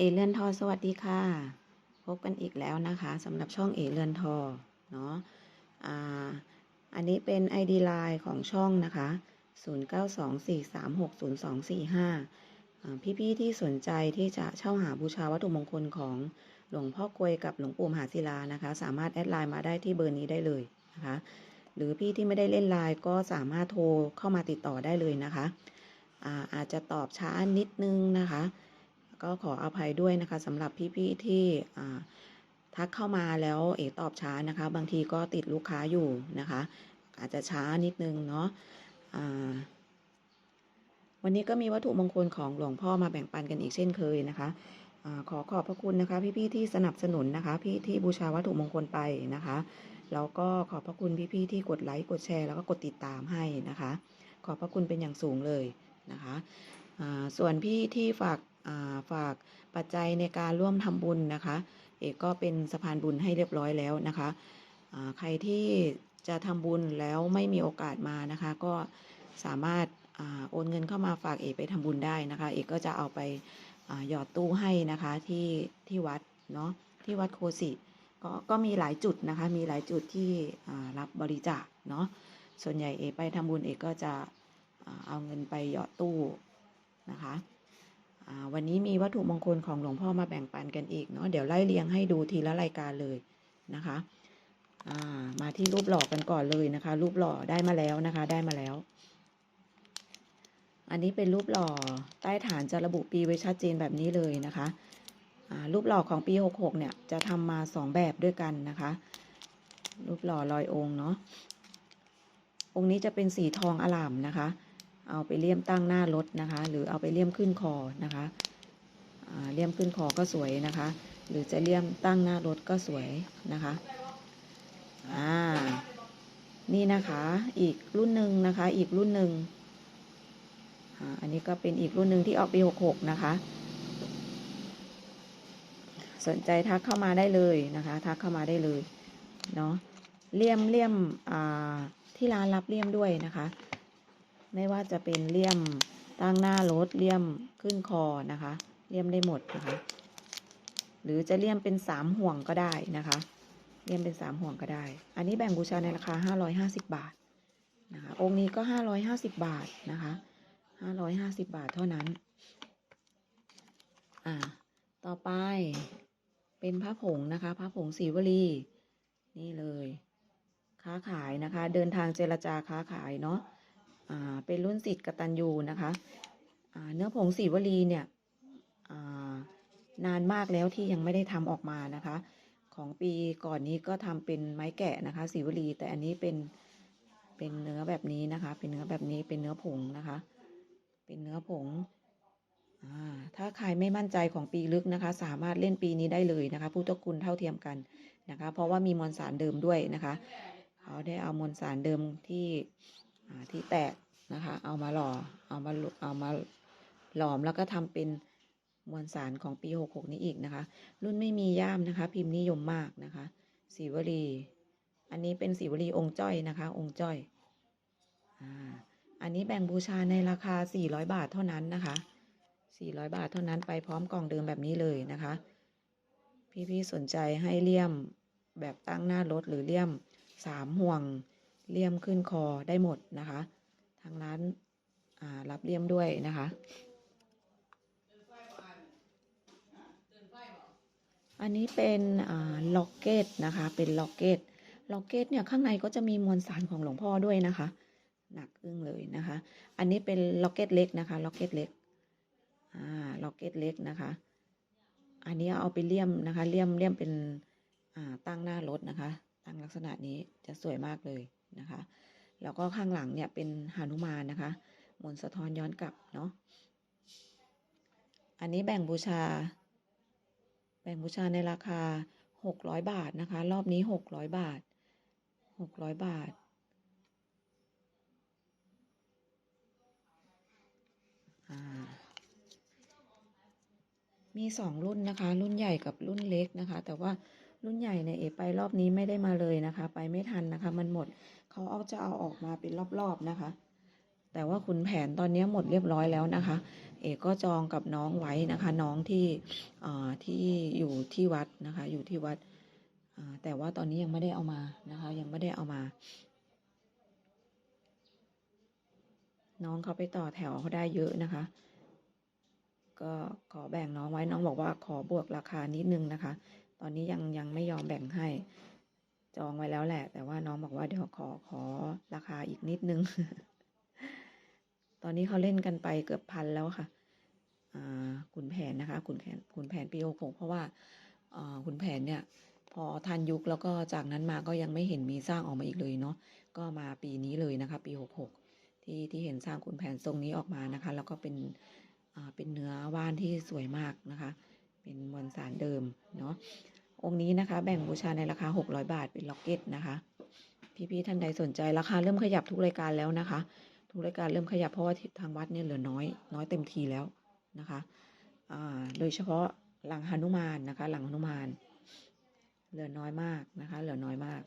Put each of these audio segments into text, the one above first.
เอเลียนทอสวัสดีค่ะ พบกันอีกแล้วนะคะสำหรับช่องเอเลียนทอเนาะอ่าอันนี้เป็น ID Line ของช่องนะคะ 0924360245อ่าพี่ๆที่สนใจที่จะเช่าหาบูชาวัตถุมงคลของหลวงพ่อกวยกับหลวงปู่มหาศิลานะคะ สามารถแอดไลน์มาได้ที่เบอร์นี้ได้เลยนะคะ หรือพี่ที่ไม่ได้เล่นไลน์ก็สามารถโทรเข้ามาติดต่อได้เลยนะคะอาอาจจะตอบช้านิดนึงนะคะ ก็ขออภัยด้วยนะคะสำหรับพี่ๆที่ทักเข้ามาแล้วเอกตอบช้านะคะ บางทีก็ติดลูกค้าอยู่นะคะ อาจจะช้านิดนึงเนาะวันนี้ก็มีวัตถุมงคลของหลวงพ่อมาแบ่งปันกันอีกเช่นเคยนะคะอขอขอบพระคุณนะคะ พี่ๆที่สนับสนุนนะคะ พี่ที่บูชาวัตถุมงคลไปนะคะแล้วก็ขอบพระคุณพี่ๆที่กดไลค์กดแชร์แล้วก็กดติดตามให้นะคะ ขอบพระคุณเป็นอย่างสูงเลยนะคะส่วนพี่ที่ฝาก ฝากปัจจัยในการร่วมทำบุญนะคะ เอกก็เป็นสะพานบุญให้เรียบร้อยแล้วนะคะใครที่จะทำบุญแล้วไม่มีโอกาสมานะคะ ก็สามารถอาโอนเงินเข้ามาฝากเอกไปทำบุญได้นะคะ เอกก็จะเอาไปหยอดตู้ให้นะคะที่ที่วัดเนาะที่วัดโคสิก็ก็มีหลายจุดนะคะ มีหลายจุดที่รับบริจาคเนาะส่วนใหญ่เอกไปทำบุญเอกก็จะเอาเงินไปหยอดตู้นะคะ วันนี้มีวัตถุมงคลของหลวงพ่อมาแบ่งปันกันอีกเนาะเดี๋ยวไล่เรียงให้ดูทีละรายการเลยนะคะามาที่รูปหล่อกันก่อนเลยนะคะ รูปหล่อได้มาแล้วนะคะ ได้มาแล้ว อันนี้เป็นรูปหล่อใต้ฐานจะระบุปีไว้ชัดเจนแบบนี้เลยนะคะรูปหล่อของปี 66 เนี่ยจะทำมาสองแบบด้วยกันนะคะ รูปหล่อลอยองค์เนาะองค์นี้จะเป็นสีทองอลามนะคะ เอาไปเลี่ยมตั้งหน้ารถนะคะ หรือเอาไปเลี่ยมขึ้นคอนะคะเลี่ยมขึ้นคอก็สวยนะคะ หรือจะเลี่ยมตั้งหน้ารถก็สวยนะคะอ่านี่นะคะอีกรุ่นหนึ่งนะคะ อีกรุ่นหนึ่งอันนี้ก็เป็นอีกรุ่นหนึ่งที่ออกปีหกหกนะคะ สนใจทักเข้ามาได้เลยนะคะ ทักเข้ามาได้เลยเนาะเลี่ยมเลี่ยมที่ร้านรับเลี่ยมด้วยนะคะ ไม่ว่าจะเป็นเลี่ยมตั้งหน้ารถเลี่ยมขึ้นคอนะคะ เลี่ยมได้หมดนะคะ หรือจะเลี่ยมเป็นสามห่วงก็ได้นะคะ เลี่ยมเป็นสามห่วงก็ได้ อันนี้แบ่งบูชาในราคาห้าร้อยห้าสิบบาทนะคะองค์นี้ก็ห้าร้อยห้าสิบบาทนะคะห้าร้อยห้าสิบบาทเท่านั้น อ่า ต่อไปเป็นพระผงนะคะ พระผงศรีวลีนี่เลย ค้าขายนะคะ เดินทางเจรจาค้าขายเนาะ เป็นรุ่นสิทธิ์กตัญญูนะคะเนื้อผงสีวลีเนี่ยานานมากแล้วที่ยังไม่ได้ทำออกมานะคะ ของปีก่อนนี้ก็ทำเป็นไม้แกะนะคะสีวลี แต่อันนี้เป็นเป็นเนื้อแบบนี้นะคะ เป็นเนื้อแบบนี้เป็นเนื้อผงนะคะ เป็นเนื้อผงอถ้าใครไม่มั่นใจของปีลึกนะคะ สามารถเล่นปีนี้ได้เลยนะคะพุทธคุณเท่าเทียมกันนะคะ เพราะว่ามีมวลสารเดิมด้วยนะคะ เขาได้เอามวลสารเดิมที่ ที่แตกนะคะ เอามาหล่อเอามาเอามาหลอมแล้วก็ทำเป็นมวลสารของปี 66 นี้อีกนะคะ รุ่นไม่มีย่ามนะคะ พิมพ์นิยมมากนะคะสีวลี อันนี้เป็นสีวลีองค์จ้อยนะคะ องค์จ้อยอ่าอันนี้แบ่งบูชาในราคา 400 บาทเท่านั้นนะคะ 400 บาทเท่านั้นไปพร้อมกล่องเดิมแบบนี้เลยนะคะ พี่ๆสนใจให้เลี่ยมแบบตั้งหน้ารถหรือเลี่ยมสามห่วง เลี่ยมขึ้นคอได้หมดนะคะ ทางร้านารับเลี่ยมด้วยนะคะ อันนี้เป็นล็อกเก็ตนะคะ เป็นล็อกเก็ต ล็อกเก็ตเนี่ยข้างในก็จะมีมวลสารของหลวงพ่อด้วยนะคะ หนักอึ้งเลยนะคะ อันนี้เป็นล็อกเก็ตเล็กนะคะ ล็อกเก็ตเล็ก อ่า ล็อกเก็ตเล็กนะคะ อันนี้เอาไปเลี่ยมนะคะ เลี่ยมเลี่ยมเป็น อ่า ตั้งหน้ารถนะคะ ตั้งลักษณะนี้จะสวยมากเลย นะคะ แล้วก็ข้างหลังเนี่ยเป็นหานุมานนะคะมนสะท้อนย้อนกลับเนาะ อันนี้แบ่งบูชา แบ่งบูชาในราคา 600 บาทนะคะ รอบนี้ 600 บาท 600 บาท มีสองรุ่นนะคะ รุ่นใหญ่กับรุ่นเล็กนะคะ แต่ว่า รุ่นใหญ่เนี่ยเอไปรอบนี้ไม่ได้มาเลยนะคะ ไปไม่ทันนะคะ มันหมดเขาเอาจะเอาออกมาเป็นรอบๆนะคะ แต่ว่าขุนแผนตอนนี้หมดเรียบร้อยแล้วนะคะ เอกก็จองกับน้องไว้นะคะ น้องที่อ่าที่อยู่ที่วัดนะคะ อยู่ที่วัดแต่ว่าตอนนี้ยังไม่ได้เอามานะคะ ยังไม่ได้เอามา น้องเขาไปต่อแถวเขาได้เยอะนะคะ ก็ขอแบ่งน้องไว้น้องบอกว่าขอบวกราคานิดนึงนะคะ ตอนนี้ยังยังไม่ยอมแบ่งให้ จองไว้แล้วแหละ แต่ว่าน้องบอกว่าเดี๋ยวขอขอราคาอีกนิดนึง ตอนนี้เขาเล่นกันไปเกือบพันแล้วค่ะอ่าขุนแผนนะคะขุนแผนขุนแผนปีหกหกเพราะว่าอ่าขุนแผนเนี่ยพอทันยุคแล้วก็จากนั้นมาก็ยังไม่เห็นมีสร้างออกมาอีกเลยเนาะก็มาปีนี้เลยนะคะปีหกหกที่ที่เห็นสร้างขุนแผนทรงนี้ออกมานะคะ แล้วก็เป็นอ่าเป็นเนื้อว่านที่สวยมากนะคะ เป็นมวลสารเดิมเนาะองค์นี้นะคะ แบ่งบูชาในราคา 600 บาทเป็นล็อกเก็ตนะคะ พี่ๆท่านใดสนใจราคาเริ่มขยับทุกรายการแล้วนะคะ ทุกรายการเริ่มขยับเพราะว่าทางวัดเนี่ยเหลือน้อย น้อยเต็มทีแล้วนะคะโดยเฉพาะหลังหนุมานนะคะ หลังหนุมาน เหลือน้อยมากนะคะ เหลือน้อยมาก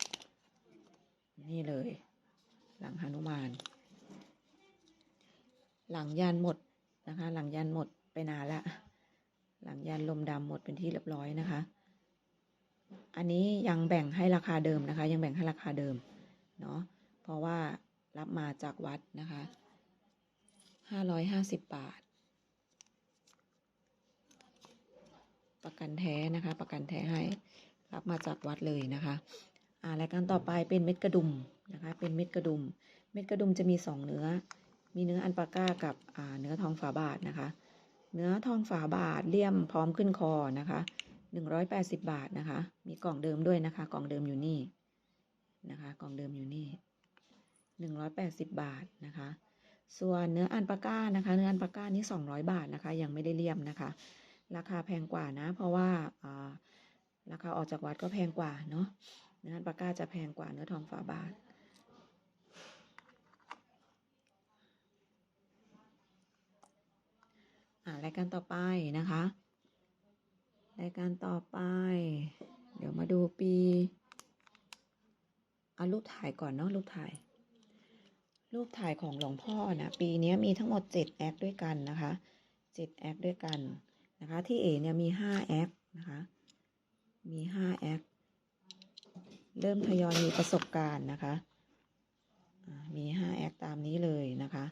นี่เลย หลังหนุมาน หลังยันหมดนะคะ หลังยันหมดไปนานละ หลังยันลมดำหมดเป็นที่เรียบร้อยนะคะ อันนี้ยังแบ่งให้ราคาเดิมนะคะ ยังแบ่งให้ราคาเดิมเนาะเพราะว่ารับมาจากวัดนะคะห้าร้อยห้าสิบบาท ประกันแท้นะคะ ประกันแท้ให้รับมาจากวัดเลยนะคะอ่ารายการต่อไปเป็นเม็ดกระดุมนะคะ เป็นเม็ดกระดุม เม็ดกระดุมจะมีสองเนื้อ มีเนื้ออันปาก้ากับอ่าเนื้อทองฝาบาทนะคะ เนื้อทองฝาบาทเลี่ยมพร้อมขึ้นคอนะคะหนึ่งร้อยแปดสิบบาทนะคะ มีกล่องเดิมด้วยนะคะ กล่องเดิมอยู่นี่นะคะ กล่องเดิมอยู่นี่หนึ่งร้อยแปดสิบบาทนะคะ ส่วนเนื้ออันปาก้านะคะ เนื้ออันปาก้านี้สองร้อยบาทนะคะ ยังไม่ได้เลี่ยมนะคะ ราคาแพงกว่านะ เพราะว่าอ่าราคาออกจากวัดก็แพงกว่าเนาะเนื้ออันปาก้าจะแพงกว่าเนื้อทองฝาบาท อ่ารายการต่อไปนะคะ รายการต่อไป เดี๋ยวมาดูปีเอารูปถ่ายก่อนเนาะรูปถ่าย รูปถ่ายของหลวงพ่อนะปีนี้มีทั้งหมด 7 แอคด้วยกันนะคะ7แอคด้วยกันนะคะ ที่เอเนี่ยมี5แอคนะคะ มี5แอคเริ่มทยอยมีประสบการณ์นะคะ มี5แอคตามนี้เลยนะคะ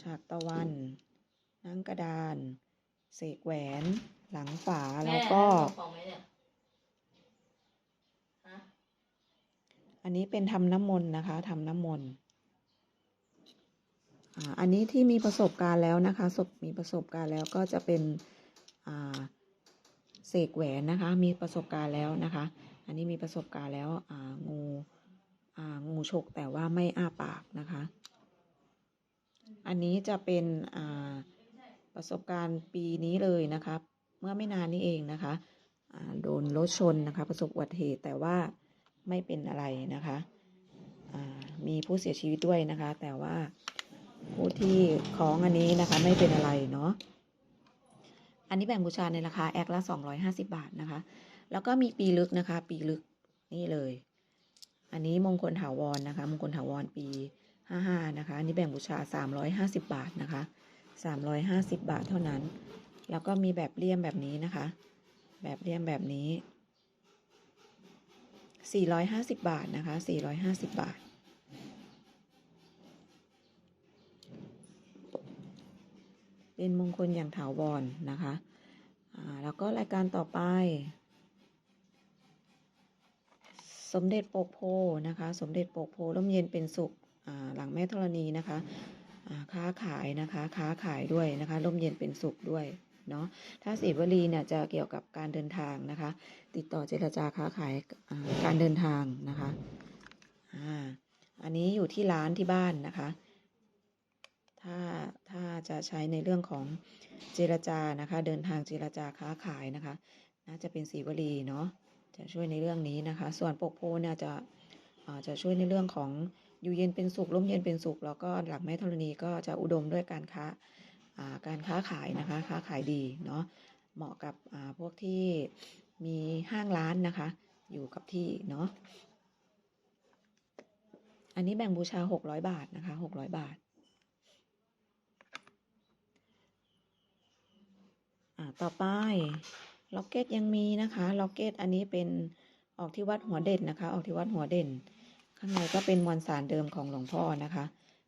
ฉากตะวันนั่งกระดาน เสกแหวน หลังฝาแล้วก็ของไหมเนี่ยฮะอันนี้เป็นทำน้ำมนต์นะคะทำน้ำมนต์อ่าอันนี้ที่มีประสบการณ์แล้วนะคะศพมีประสบการณ์แล้วก็จะเป็นอ่าเสกแหวนนะคะ มีประสบการณ์แล้วนะคะ อันนี้มีประสบการณ์แล้วอ่างูอ่างูฉกแต่ว่าไม่อ้าปากนะคะ อันนี้จะเป็นประสบการณ์ปีนี้เลยนะคะเมื่อไม่นานนี้เองนะคะโดนรถชนนะคะ ประสบอุบัติเหตุแต่ว่าไม่เป็นอะไรนะคะมีผู้เสียชีวิตด้วยนะคะ แต่ว่าผู้ที่คล้องอันนี้นะคะไม่เป็นอะไรเนาะอันนี้แบ่งบูชาในราคาแอคละ250 บาทนะคะ แล้วก็มีปีลึกนะคะ ปีลึกนี่เลย อันนี้มงคลถาวรนะคะ มงคลถาวรปี 55นะคะ อันนี้แบ่งบูชา 350 บาทนะคะ 350 บาทเท่านั้น แล้วก็มีแบบเลี่ยมแบบนี้นะคะ แบบเลี่ยมแบบนี้ 450 บาทนะคะ 450 บาท เป็นมงคลอย่างถาวรนะคะ แล้วก็รายการต่อไป สมเด็จโปกโพนะคะ สมเด็จโปกโพร่มเย็นเป็นสุข หลังแม่ธรณีนะคะค้าขายนะคะค้าขายด้วยนะคะร่มเย็นเป็นสุขด้วยเนาะถ้าสีวลีเนี่ยจะเกี่ยวกับการเดินทางนะคะ ติดต่อเจรจาค้าขายการเดินทางนะคะอ่าอันนี้อยู่ที่ร้านที่บ้านนะคะ ถ้าถ้าจะใช้ในเรื่องของเจรจานะคะ เดินทางเจรจาค้าขายนะคะน่าจะเป็นสีวลีเนาะจะช่วยในเรื่องนี้นะคะ ส่วนปกโพเนี่ยจะจะช่วยในเรื่องของ อยู่เย็นเป็นสุขร่มเย็นเป็นสุข แล้วก็หลักแม่ธรณีก็จะอุดมด้วยการค้าการค้าขายนะคะ ค้าขายดีเนาะเหมาะกับพวกที่มีห้างร้านนะคะ อยู่กับที่เนาะอันนี้แบ่งบูชา 600 บาทนะคะ600 บาทต่อไปล็อกเก็ตยังมีนะคะล็อกเก็ตอันนี้เป็นออกที่วัดหัวเด่นนะคะ ออกที่วัดหัวเด่น ข้างในก็เป็นมวลสารเดิมของหลวงพ่อนะคะ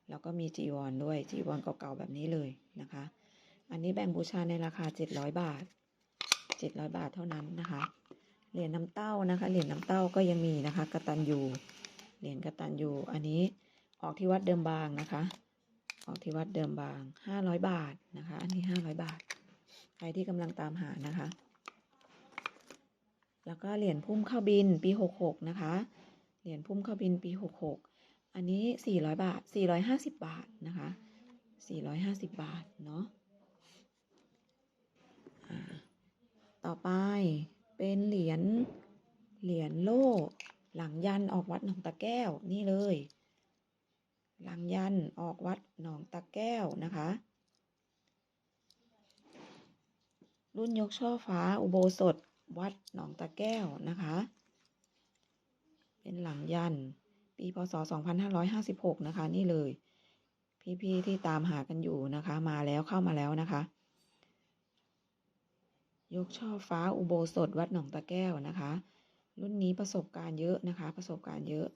แล้วก็มีจีวรด้วยจีวรเก่าๆแบบนี้เลยนะคะ อันนี้แบ่งบูชาในราคา 700 บาท 700 บาทเท่านั้นนะคะ เหรียญน้ำเต้านะคะ เหรียญน้ำเต้าก็ยังมีนะคะกระตันยูเหรียญกระตันยูอันนี้ออกที่วัดเดิมบางนะคะ ออกที่วัดเดิมบาง 500 บาทนะคะ อันนี้ 500 บาท ใครที่กำลังตามหานะคะ แล้วก็เหรียญพุ่มเข้าบินปี 66 นะคะ เหรียญพุ่มเข้าบินปี 66 อันนี้ 400 บาท 450 บาทนะคะ 450 บาท เนาะต่อไปเป็นเหรียญเหรียญโล่หลังยันออกวัดหนองตะแก้วนี่เลย หลังยันออกวัดหนองตะแก้วนะคะ รุ่นยกช่อฟ้าอุโบสถวัดหนองตะแก้วนะคะ เป็นหลังยัน ปีพศ 2556 นะคะ นี่เลย พี่ ๆ ที่ตามหากันอยู่นะคะ มาแล้วเข้ามาแล้วนะคะ ยกช่อฟ้าอุโบสถวัดหนองตะแก้วนะคะ รุ่นนี้ประสบการณ์เยอะนะคะ ประสบการณ์เยอะ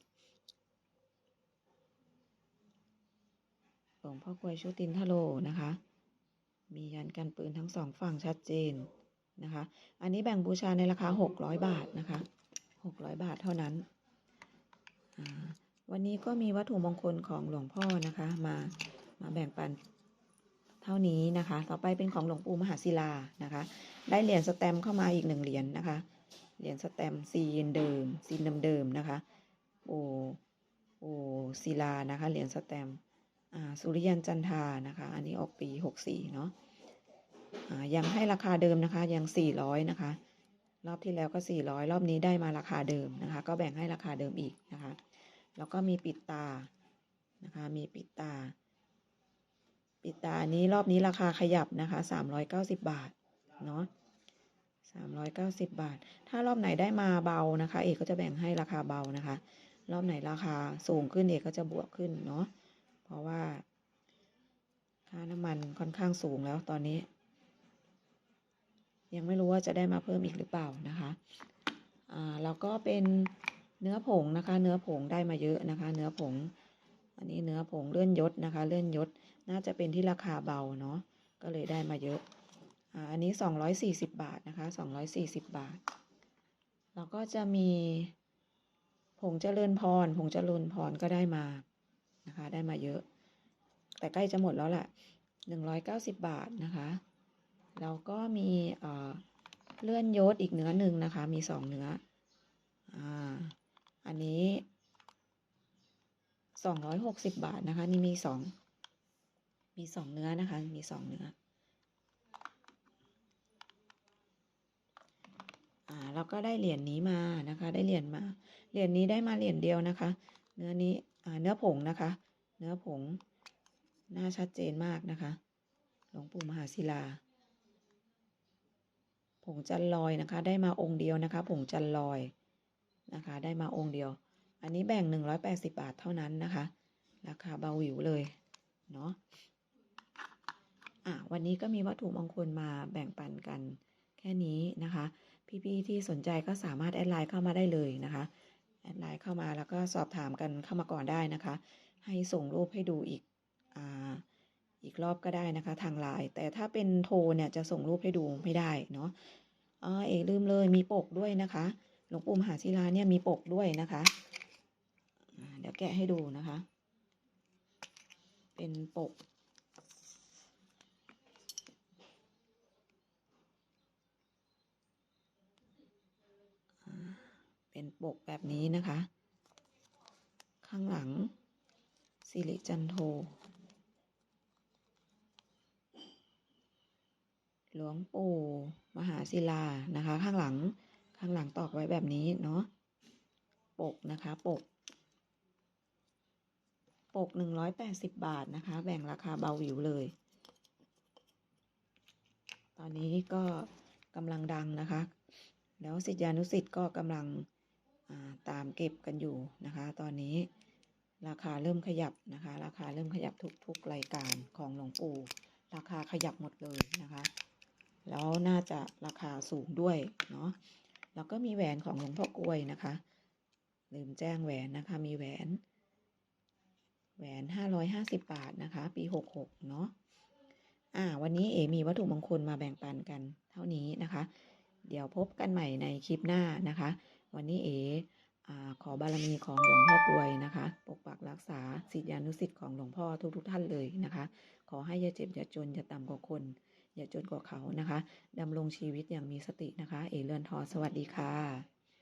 หลวงพ่อกวยชุตินทโลนะคะ มียันกันปืนทั้งสองฝั่งชัดเจนนะคะ อันนี้แบ่งบูชาในราคา 600 บาทนะคะ 600 บาทเท่านั้น วันนี้ก็มีวัตถุมงคลของหลวงพ่อนะคะ มามาแบ่งปันเท่านี้นะคะ ต่อไปเป็นของหลวงปู่มหาศิลานะคะ ได้เหรียญสแตมเข้ามาอีกหนึ่งเหรียญนะคะ เหรียญสแตมซีนเดิมซีนเดิมๆนะคะปู่ปู่ศิลานะคะ เหรียญสแตมอ่าสุริยันจันทานะคะ อันนี้ออกปี64เนาะอ่ายังให้ราคาเดิมนะคะ ยัง400นะคะ รอบที่แล้วก็400รอบนี้ได้มาราคาเดิมนะคะ ก็แบ่งให้ราคาเดิมอีกนะคะ แล้วก็มีปิดตานะคะ มีปิดตา ปิดตานี้รอบนี้ราคาขยับนะคะ390บาท เนาะ390บาท ถ้ารอบไหนได้มาเบานะคะ เอกก็จะแบ่งให้ราคาเบานะคะ รอบไหนราคาสูงขึ้นเอกก็จะบวกขึ้นเนาะ เพราะว่า ค่าน้ำมันค่อนข้างสูงแล้วตอนนี้ ยังไม่รู้ว่าจะได้มาเพิ่มอีกหรือเปล่านะคะ อ่าแล้วก็เป็น เนื้อผงนะคะ เนื้อผงได้มาเยอะนะคะ เนื้อผง อันนี้เนื้อผงเลื่อนยศนะคะ เลื่อนยศน่าจะเป็นที่ราคาเบาเนาะก็เลยได้มาเยอะอ่าอันนี้สองร้อยสี่สิบบาทนะคะสองร้อยสี่สิบบาท แล้วก็จะมีผงเจริญพรผงเจริญพรก็ได้มานะคะ ได้มาเยอะ แต่ใกล้จะหมดแล้วแหละหนึ่งร้อยเก้าสิบบาทนะคะแล้วก็มีเอ่อเลื่อนยศอีกเนื้อหนึ่งนะคะ มีสองเนื้อ อ่า อันนี้สองร้อยหกสิบบาทนะคะ นี่มีสองมีสองเนื้อนะคะ มีสองเนื้ออ่าแล้วก็ได้เหรียญนี้มานะคะ ได้เหรียญมา เหรียญนี้ได้มาเหรียญเดียวนะคะ เนื้อนี้อ่าเนื้อผงนะคะ เนื้อผงหน้าชัดเจนมากนะคะ หลวงปู่มหาศิลา ผงจันลอยนะคะ ได้มาองค์เดียวนะคะ ผงจันลอย นะคะ ได้มาองค์เดียว อันนี้แบ่ง 180 บาทเท่านั้นนะคะ ราคาเบาหวิวเลยเนาะอะวันนี้ก็มีวัตถุมงคลมาแบ่งปันกันแค่นี้นะคะ พี่ๆที่สนใจก็สามารถแอดไลน์เข้ามาได้เลยนะคะแอดไลน์เข้ามาแล้วก็สอบถามกันเข้ามาก่อนได้นะคะ ให้ส่งรูปให้ดูอีกอ่าอีกรอบก็ได้นะคะ ทางไลน์แต่ถ้าเป็นโทรเนี่ยจะส่งรูปให้ดูไม่ได้เนาะอ๋อเอกลืมเลยมีปกด้วยนะคะ หลวงปู่มหาศิลาเนี่ยมีปกด้วยนะคะ เดี๋ยวแกะให้ดูนะคะ เป็นปก เป็นปกแบบนี้นะคะ ข้างหลังสิริจันโทหลวงปู่มหาศิลานะคะ ข้างหลัง ข้างหลังตอกไว้แบบนี้เนาะปกนะคะปก ปกหนึ่งร้อยแปดสิบบาทนะคะ แบ่งราคาเบาหวิวเลย ตอนนี้ก็กำลังดังนะคะ แล้วสิทธิานุสิทธิ์ก็กำลังาตามเก็บกันอยู่นะคะ ตอนนี้ราคาเริ่มขยับนะคะ ราคาเริ่มขยับทุกๆรายการของหลวงปู่ ราคาขยับหมดเลยนะคะ แล้วน่าจะราคาสูงด้วยเนาะ แล้วก็มีแหวนของหลวงพ่อกลวยนะคะลืมแจ้งแหวนนะคะ มีแหวน แหวน550บาทนะคะ ปี66เนาะอ่า วันนี้เอมีวัตถุมงคลมาแบ่งปันกัน เท่านี้นะคะ เดี๋ยวพบกันใหม่ในคลิปหน้านะคะ วันนี้เออ่าขอบารมีของหลวงพ่อกลวยนะคะ ปกปักรักษาศิษยานุศิษย์ของหลวงพ่อทุกๆทท่านเลยนะคะ ขอให้อย่าเจ็บอย่าจนอย่าต่ำกว่าคน อย่าจนกว่าเขานะคะดำรงชีวิตอย่างมีสตินะคะ เอเลือนทอสวัสดีค่ะ